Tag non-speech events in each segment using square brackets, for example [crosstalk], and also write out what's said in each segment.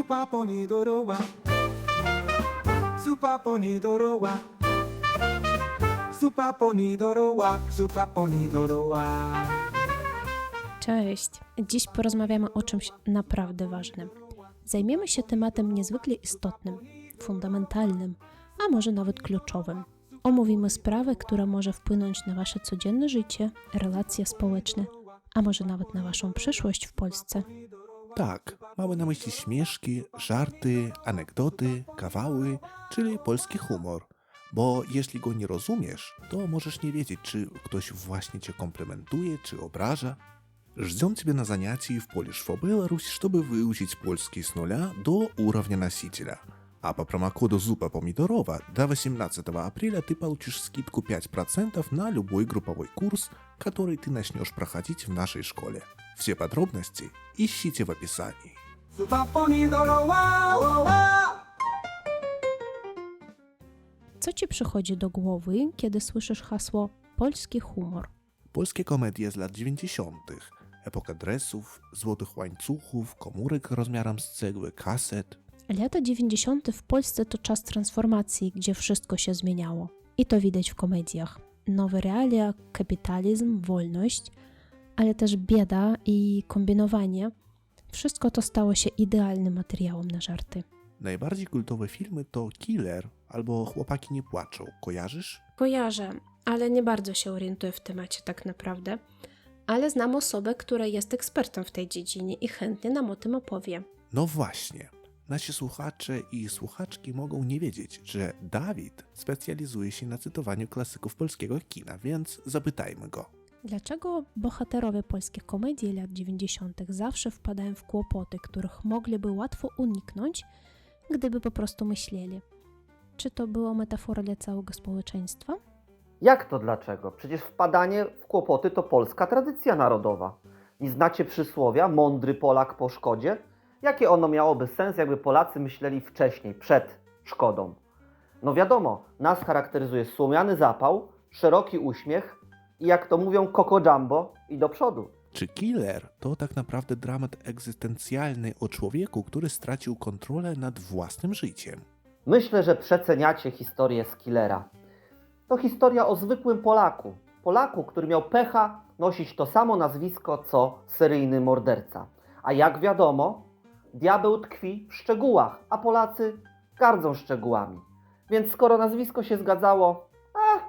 Zupa pomidorowa. Zupa pomidorowa. Zupa pomidorowa. Pomidorowa. Cześć! Dziś porozmawiamy o czymś naprawdę ważnym. Zajmiemy się tematem niezwykle istotnym, fundamentalnym, a może nawet kluczowym. Omówimy sprawę, która może wpłynąć na Wasze codzienne życie, relacje społeczne, a może nawet na Waszą przyszłość w Polsce. Tak, mamy na myśli śmieszki, żarty, anegdoty, kawały, czyli polski humor. Bo jeśli go nie rozumiesz, to możesz nie wiedzieć, czy ktoś właśnie cię komplementuje, czy obraża. Ждем тебя на занятии в Polish for Belarus, чтобы выучить польский с нуля до уровня носителя. А по промокоду Зупа Помидорова до 18 апреля ты получишь скидку 5% на любой групповой курс, который ты начнешь проходить в нашей школе. Все подробности ищите в описании. Zupa pomidorowa. Wa, wa. Co Ci przychodzi do głowy, kiedy słyszysz hasło polski humor? Polskie komedie z lat 90., epoka dresów, złotych łańcuchów, komórek rozmiarem z cegły, kaset. Lata 90. w Polsce to czas transformacji, gdzie wszystko się zmieniało. I to widać w komediach. Nowe realia, kapitalizm, wolność, ale też bieda i kombinowanie. Wszystko to stało się idealnym materiałem na żarty. Najbardziej kultowe filmy to Killer albo Chłopaki nie płaczą. Kojarzysz? Kojarzę, ale nie bardzo się orientuję w temacie tak naprawdę. Ale znam osobę, która jest ekspertem w tej dziedzinie i chętnie nam o tym opowie. No właśnie. Nasi słuchacze i słuchaczki mogą nie wiedzieć, że Dawid specjalizuje się na cytowaniu klasyków polskiego kina, więc zapytajmy go. Dlaczego bohaterowie polskich komedii lat 90. zawsze wpadają w kłopoty, których mogliby łatwo uniknąć, gdyby po prostu myśleli? Czy to była metafora dla całego społeczeństwa? Jak to dlaczego? Przecież wpadanie w kłopoty to polska tradycja narodowa. Nie znacie przysłowia mądry Polak po szkodzie? Jakie ono miałoby sens, jakby Polacy myśleli wcześniej, przed szkodą? No wiadomo, nas charakteryzuje słomiany zapał, szeroki uśmiech i jak to mówią, koko jumbo i do przodu. Czy Killer to tak naprawdę dramat egzystencjalny o człowieku, który stracił kontrolę nad własnym życiem? Myślę, że przeceniacie historię Skillera. To historia o zwykłym Polaku. Polaku, który miał pecha nosić to samo nazwisko co seryjny morderca. A jak wiadomo, diabeł tkwi w szczegółach, a Polacy gardzą szczegółami. Więc skoro nazwisko się zgadzało, a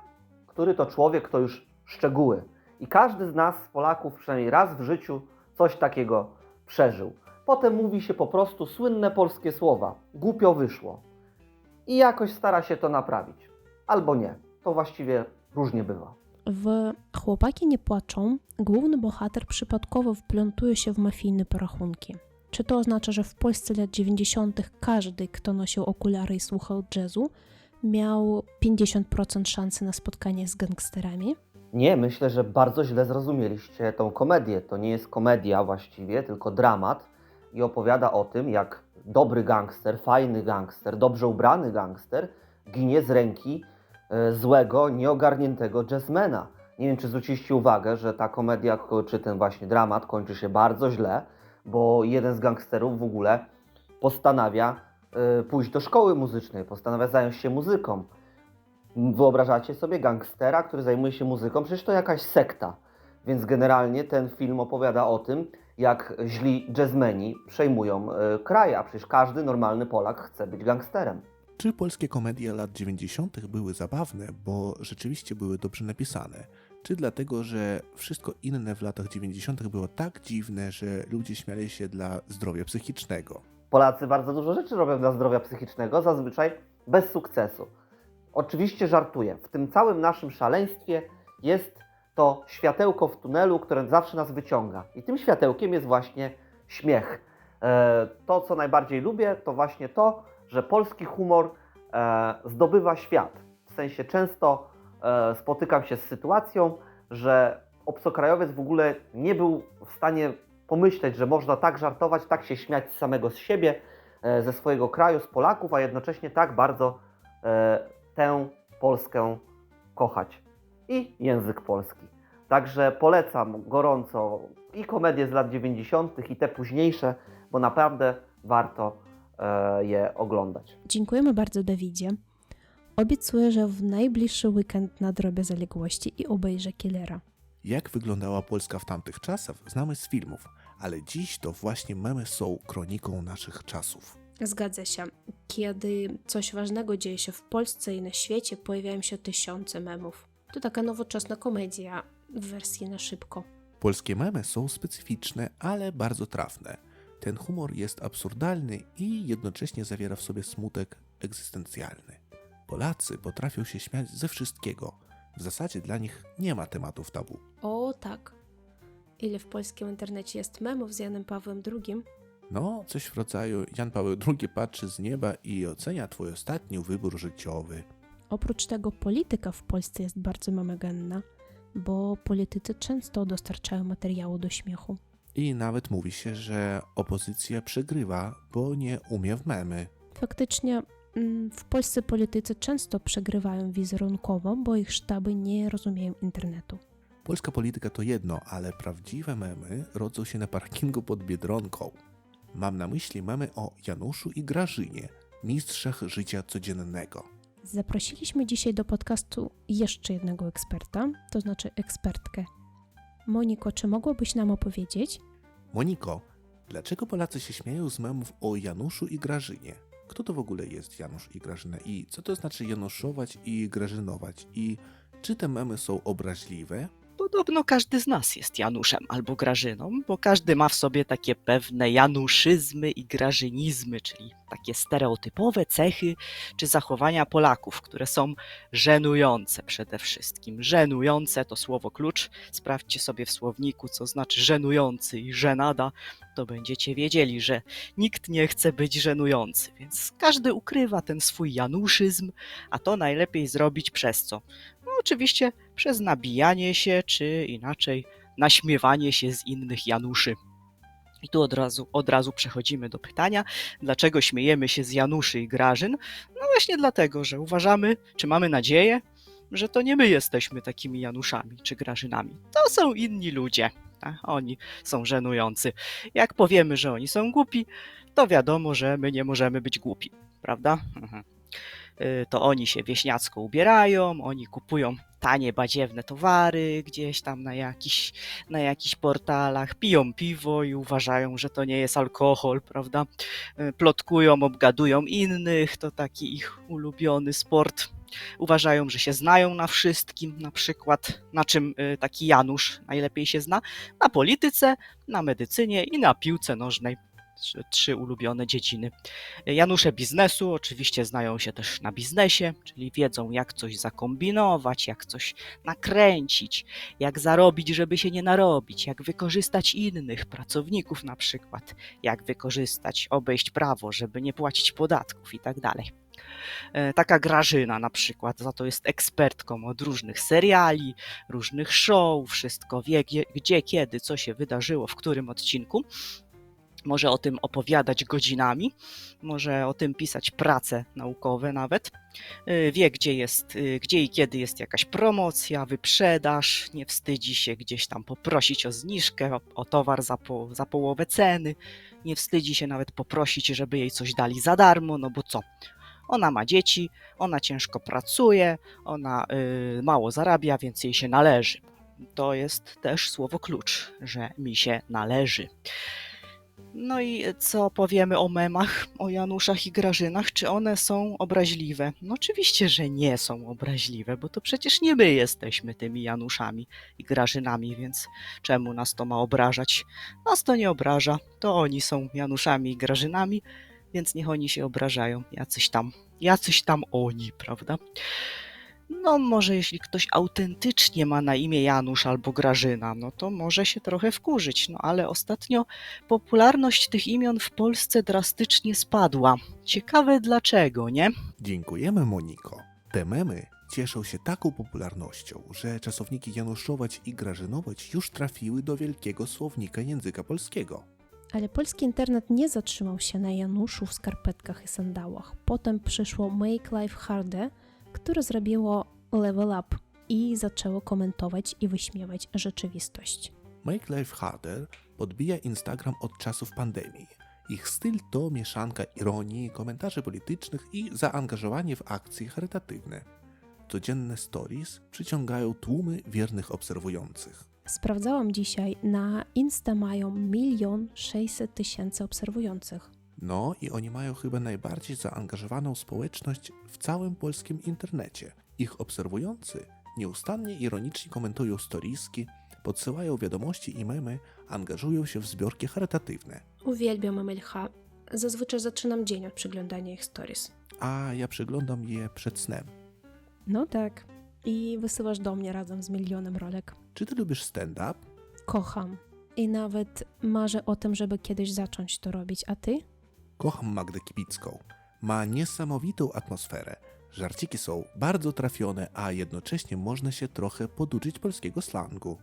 który to człowiek, to już szczegóły. I każdy z nas, Polaków, przynajmniej raz w życiu coś takiego przeżył. Potem mówi się po prostu słynne polskie słowa. Głupio wyszło i jakoś stara się to naprawić. Albo nie. To właściwie różnie bywa. W Chłopaki nie płaczą główny bohater przypadkowo wplątuje się w mafijne porachunki. Czy to oznacza, że w Polsce lat 90. każdy, kto nosił okulary i słuchał jazzu, miał 50% szansy na spotkanie z gangsterami? Nie, myślę, że bardzo źle zrozumieliście tą komedię. To nie jest komedia właściwie, tylko dramat i opowiada o tym, jak dobry gangster, fajny gangster, dobrze ubrany gangster ginie z ręki e, złego, nieogarniętego jazzmana. Nie wiem, czy zwróciliście uwagę, że ta komedia, ko- czy ten właśnie dramat kończy się bardzo źle, bo jeden z gangsterów w ogóle postanawia e, pójść do szkoły muzycznej, postanawia zająć się muzyką. Wyobrażacie sobie gangstera, który zajmuje się muzyką? Przecież to jakaś sekta. Więc generalnie ten film opowiada o tym, jak źli jazzmeni przejmują e, kraj, a przecież każdy normalny Polak chce być gangsterem. Czy polskie komedie lat 90. były zabawne, bo rzeczywiście były dobrze napisane? Czy dlatego, że wszystko inne w latach 90. było tak dziwne, że ludzie śmiali się dla zdrowia psychicznego? Polacy bardzo dużo rzeczy robią dla zdrowia psychicznego, zazwyczaj bez sukcesu. Oczywiście żartuję. W tym całym naszym szaleństwie jest to światełko w tunelu, które zawsze nas wyciąga. I tym światełkiem jest właśnie śmiech. E, To, co najbardziej lubię, to właśnie to, że polski humor e, zdobywa świat. W sensie często spotykam się z sytuacją, że obcokrajowiec w ogóle nie był w stanie pomyśleć, że można tak żartować, tak się śmiać z samego z siebie, e, ze swojego kraju, z Polaków, a jednocześnie tak bardzo e, tę Polskę kochać i język polski. Także polecam gorąco i komedie z lat 90. i te późniejsze, bo naprawdę warto e, je oglądać. Dziękujemy bardzo, Dawidzie. Obiecuję, że w najbliższy weekend nadrobię zaległości i obejrzę Killera. Jak wyglądała Polska w tamtych czasach, znamy z filmów, ale dziś to właśnie memy są kroniką naszych czasów. Zgadza się. Kiedy coś ważnego dzieje się w Polsce i na świecie, pojawiają się tysiące memów. To taka nowoczesna komedia w wersji na szybko. Polskie memy są specyficzne, ale bardzo trafne. Ten humor jest absurdalny i jednocześnie zawiera w sobie smutek egzystencjalny. Polacy potrafią się śmiać ze wszystkiego. W zasadzie dla nich nie ma tematów tabu. O tak. Ile w polskim internecie jest memów z Janem Pawłem II? No, coś w rodzaju Jan Paweł II patrzy z nieba i ocenia twój ostatni wybór życiowy. Oprócz tego polityka w Polsce jest bardzo memogenna, bo politycy często dostarczają materiału do śmiechu. I nawet mówi się, że opozycja przegrywa, bo nie umie w memy. Faktycznie w Polsce politycy często przegrywają wizerunkowo, bo ich sztaby nie rozumieją internetu. Polska polityka to jedno, ale prawdziwe memy rodzą się na parkingu pod Biedronką. Mam na myśli memy o Januszu i Grażynie, mistrzach życia codziennego. Zaprosiliśmy dzisiaj do podcastu jeszcze jednego eksperta, to znaczy ekspertkę. Moniko, czy mogłabyś nam opowiedzieć, Moniko, dlaczego Polacy się śmieją z memów o Januszu i Grażynie? Kto to w ogóle jest Janusz i Grażyna? I co to znaczy Januszować i Grażynować? I czy te memy są obraźliwe? Podobno każdy z nas jest Januszem albo Grażyną, bo każdy ma w sobie takie pewne januszyzmy i grażynizmy, czyli takie stereotypowe cechy czy zachowania Polaków, które są żenujące przede wszystkim. Żenujące to słowo klucz. Sprawdźcie sobie w słowniku, co znaczy żenujący i żenada, to będziecie wiedzieli, że nikt nie chce być żenujący, więc każdy ukrywa ten swój januszyzm, a to najlepiej zrobić przez co? Oczywiście przez nabijanie się, czy inaczej naśmiewanie się z innych Januszy. I tu od razu, od razu przechodzimy do pytania, dlaczego śmiejemy się z Januszy i Grażyn? No właśnie dlatego, że uważamy, czy mamy nadzieję, że to nie my jesteśmy takimi Januszami czy Grażynami. To są inni ludzie. Tak? Oni są żenujący. Jak powiemy, że oni są głupi, to wiadomo, że my nie możemy być głupi, prawda? Mhm to oni się wieśniacko ubierają, oni kupują tanie, badziewne towary gdzieś tam na jakichś, na jakichś portalach, piją piwo i uważają, że to nie jest alkohol, prawda? Y, Plotkują, obgadują innych, to taki ich ulubiony sport. Uważają, że się znają na wszystkim, na przykład na czym y, taki Janusz najlepiej się zna? Na polityce, na medycynie i na piłce nożnej. Trzy, ulubione dziedziny. Janusze biznesu oczywiście znają się też na biznesie, czyli wiedzą jak coś zakombinować, jak coś nakręcić, jak zarobić, żeby się nie narobić, jak wykorzystać innych pracowników na przykład, jak wykorzystać, obejść prawo, żeby nie płacić podatków i tak dalej. E, Taka Grażyna na przykład, za to jest ekspertką od różnych seriali, różnych show, wszystko wie gdzie, kiedy, co się wydarzyło, w którym odcinku może o tym opowiadać godzinami, może o tym pisać prace naukowe nawet. Y, Wie, gdzie jest, y, gdzie i kiedy jest jakaś promocja, wyprzedaż, nie wstydzi się gdzieś tam poprosić o zniżkę, o, o towar za, po, za połowę ceny, nie wstydzi się nawet poprosić, żeby jej coś dali za darmo, no bo co? Ona ma dzieci, ona ciężko pracuje, ona y, mało zarabia, więc jej się należy. To jest też słowo klucz, że mi się należy. No i co powiemy o memach, o Januszach i Grażynach? Czy one są obraźliwe? No oczywiście, że nie są obraźliwe, bo to przecież nie my jesteśmy tymi Januszami i Grażynami, więc czemu nas to ma obrażać? Nas to nie obraża, to oni są Januszami i Grażynami, więc niech oni się obrażają, jacyś tam, jacyś tam oni, prawda? No, może jeśli ktoś autentycznie ma na imię Janusz albo Grażyna, no to może się trochę wkurzyć. No ale ostatnio popularność tych imion w Polsce drastycznie spadła. Ciekawe dlaczego, nie? Dziękujemy Moniko. Te memy cieszą się taką popularnością, że czasowniki Januszować i Grażynować już trafiły do wielkiego słownika języka polskiego. Ale polski internet nie zatrzymał się na Januszu w skarpetkach i sandałach. Potem przyszło Make Life Harder, które zrobiło Level Up i zaczęło komentować i wyśmiewać rzeczywistość. Make Life Harder podbija Instagram od czasów pandemii. Ich styl to mieszanka ironii, komentarzy politycznych i zaangażowanie w akcje charytatywne. Codzienne stories przyciągają tłumy wiernych obserwujących. Sprawdzałam dzisiaj, na Insta mają milion sześćset tysięcy obserwujących. No i oni mają chyba najbardziej zaangażowaną społeczność w całym polskim internecie. Ich obserwujący nieustannie ironicznie komentują storiski, podsyłają wiadomości i memy, angażują się w zbiorki charytatywne. Uwielbiam MLH. Zazwyczaj zaczynam dzień od przeglądania ich stories. A ja przeglądam je przed snem. No tak. I wysyłasz do mnie razem z milionem rolek. Czy ty lubisz stand-up? Kocham. I nawet marzę o tym, żeby kiedyś zacząć to robić. A ty? Kocham Magdę Kibicką. Ma niesamowitą atmosferę. Żarciki są bardzo trafione, a jednocześnie można się trochę poduczyć polskiego slangu.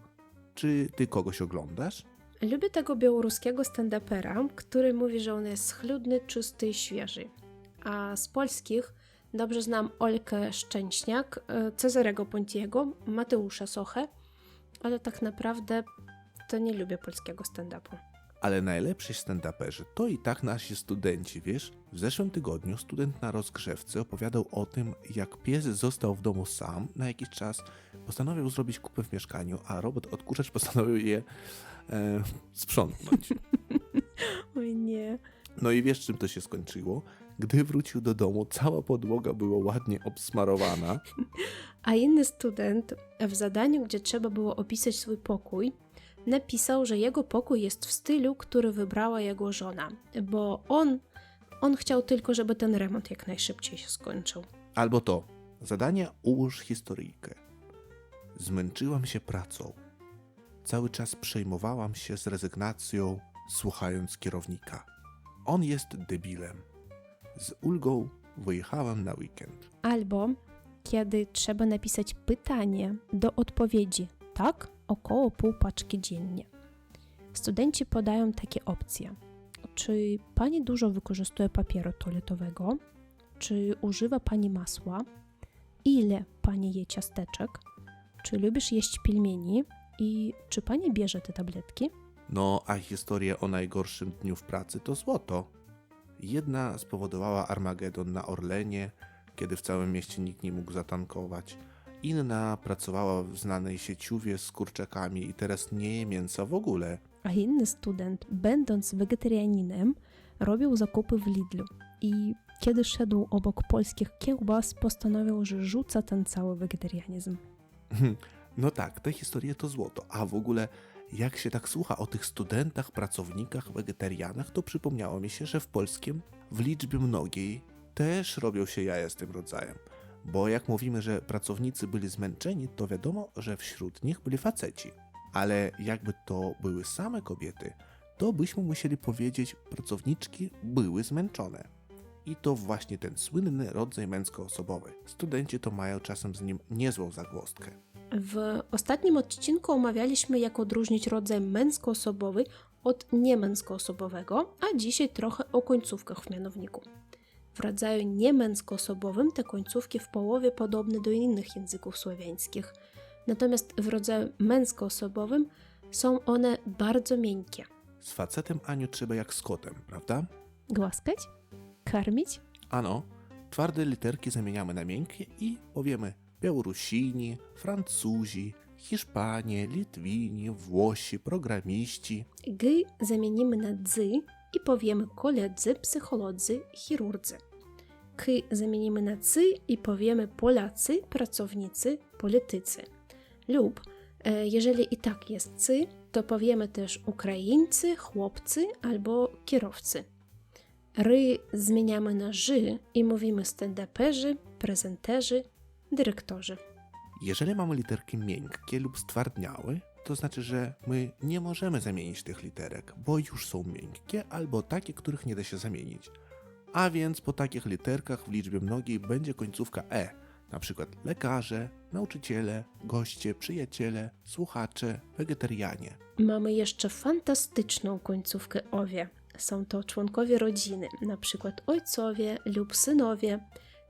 Czy ty kogoś oglądasz? Lubię tego białoruskiego stand-upera, który mówi, że on jest schludny, czysty i świeży. A z polskich dobrze znam Olkę Szczęśniak, e, Cezarego Pontiego, Mateusza Sochę, ale tak naprawdę to nie lubię polskiego stand-upu. Ale najlepsi stand-uperzy to i tak nasi studenci, wiesz? W zeszłym tygodniu student na rozgrzewce opowiadał o tym, jak pies został w domu sam na jakiś czas, postanowił zrobić kupę w mieszkaniu, a robot odkurzacz [laughs] postanowił je e, sprzątnąć. [laughs] Oj nie. No i wiesz, czym to się skończyło? Gdy wrócił do domu, cała podłoga była ładnie obsmarowana. [laughs] A inny student w zadaniu, gdzie trzeba było opisać swój pokój, napisał, że jego pokój jest w stylu, który wybrała jego żona, bo on, on chciał tylko, żeby ten remont jak najszybciej się skończył. Albo to. Zadanie ułóż historyjkę. Zmęczyłam się pracą. Cały czas przejmowałam się z rezygnacją, słuchając kierownika. On jest debilem. Z ulgą wyjechałam na weekend. Albo kiedy trzeba napisać pytanie do odpowiedzi tak, około pół paczki dziennie. Studenci podają takie opcje. Czy pani dużo wykorzystuje papieru toaletowego? Czy używa pani masła? Ile pani je ciasteczek? Czy lubisz jeść pilmieni? I czy pani bierze te tabletki? No, a historia o najgorszym dniu w pracy to złoto. Jedna spowodowała Armagedon na Orlenie, kiedy w całym mieście nikt nie mógł zatankować. Inna pracowała w znanej sieciówie z kurczakami i teraz nie je mięsa w ogóle. A inny student, będąc wegetarianinem, robił zakupy w Lidlu i kiedy szedł obok polskich kiełbas, postanowił, że rzuca ten cały wegetarianizm. No tak, te historie to złoto. A w ogóle, jak się tak słucha o tych studentach, pracownikach, wegetarianach, to przypomniało mi się, że w polskim w liczbie mnogiej też robią się jaja z tym rodzajem. Bo jak mówimy, że pracownicy byli zmęczeni, to wiadomo, że wśród nich byli faceci. Ale jakby to były same kobiety, to byśmy musieli powiedzieć, pracowniczki były zmęczone. I to właśnie ten słynny rodzaj męskoosobowy. Studenci to mają czasem z nim niezłą zagwozdkę. W ostatnim odcinku omawialiśmy, jak odróżnić rodzaj męskoosobowy od niemęskoosobowego, a dzisiaj trochę o końcówkach w mianowniku. W rodzaju niemęskoosobowym te końcówki w połowie podobne do innych języków słowiańskich, natomiast w rodzaju męskoosobowym są one bardzo miękkie. Z facetem Aniu trzeba jak z kotem, prawda? Głaskać? Karmić? Ano, twarde literki zamieniamy na miękkie i powiemy Białorusini, Francuzi, Hiszpanie, Litwini, Włosi, programiści. G zamienimy na dzy i powiemy koledzy, psycholodzy, chirurdzy. K zamienimy na cy i powiemy Polacy, pracownicy, politycy. Lub e, jeżeli i tak jest cy, to powiemy też Ukraińcy, chłopcy albo kierowcy. Ry zmieniamy na ży i mówimy stand-uperzy, prezenterzy, dyrektorzy. Jeżeli mamy literki miękkie lub stwardniałe, to znaczy, że my nie możemy zamienić tych literek, bo już są miękkie albo takie, których nie da się zamienić. A więc po takich literkach w liczbie mnogiej będzie końcówka e, na przykład lekarze, nauczyciele, goście, przyjaciele, słuchacze, wegetarianie. Mamy jeszcze fantastyczną końcówkę owie. Są to członkowie rodziny, na przykład ojcowie lub synowie,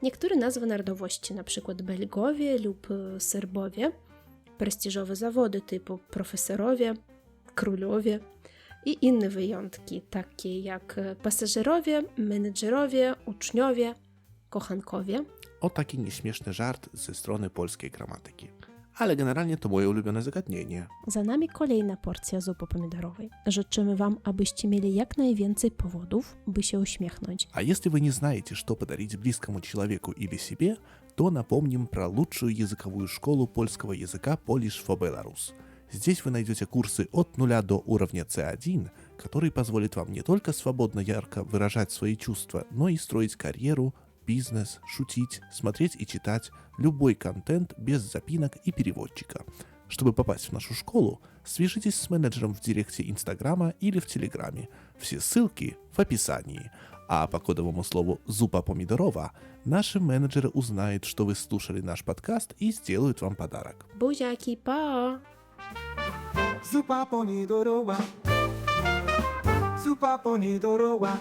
niektóre nazwy narodowości, na przykład Belgowie lub e, Serbowie, prestiżowe zawody typu profesorowie, królowie, i inne wyjątki, takie jak e, pasażerowie, menedżerowie, uczniowie, kochankowie. O taki nieśmieszny żart ze strony polskiej gramatyki. Ale generalnie to moje ulubione zagadnienie. Za nami kolejna porcja zupy pomidorowej. Życzymy Wam, abyście mieli jak najwięcej powodów, by się uśmiechnąć. А если вы не знаете, что подарить близкому человеку или себе, то напомним про лучшую языковую школу польского языка Polish for Belarus. Здесь вы найдете курсы от нуля до уровня C1, который позволит вам не только свободно ярко выражать свои чувства, но и строить карьеру, бизнес, шутить, смотреть и читать любой контент без запинок и переводчика. Чтобы попасть в нашу школу, свяжитесь с менеджером в директе Инстаграма или в Телеграме. Все ссылки в описании. А по кодовому слову «зупа помидорова» наши менеджеры узнают, что вы слушали наш подкаст и сделают вам подарок. スーパーポニドロワスーパーポニドロワ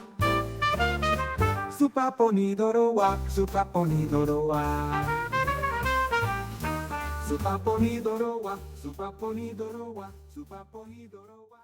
スーパーポニドロワスーパーポニドロワスーパーポニドロワスーパーポニドロワスーパーポニドロ